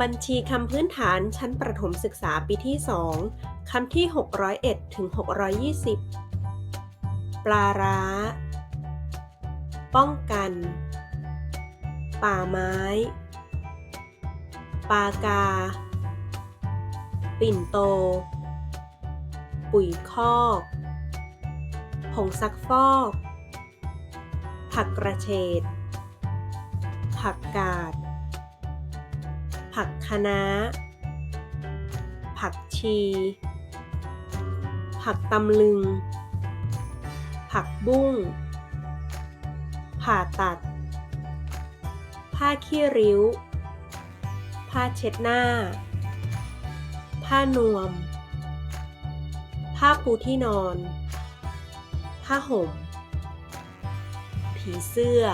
บัญชีคำพื้นฐานชั้นประถมศึกษาปีที่ 2 คำที่ 601ถึง620 ปลาร้า ป้องกัน ป่าไม้ ปากา ปิ่นโต ปุ๋ยคอกผงซักฟอก ผักกระเฉด ผักกาด ผักคะน้า ผักชี ผักตำลึง ผักบุ้ง ผ่าตัด ผ้าขี้ริ้ว ผ้าเช็ดหน้า ผ้านวม ผ้าปูที่นอน ผ้าห่ม ผีเสื้อ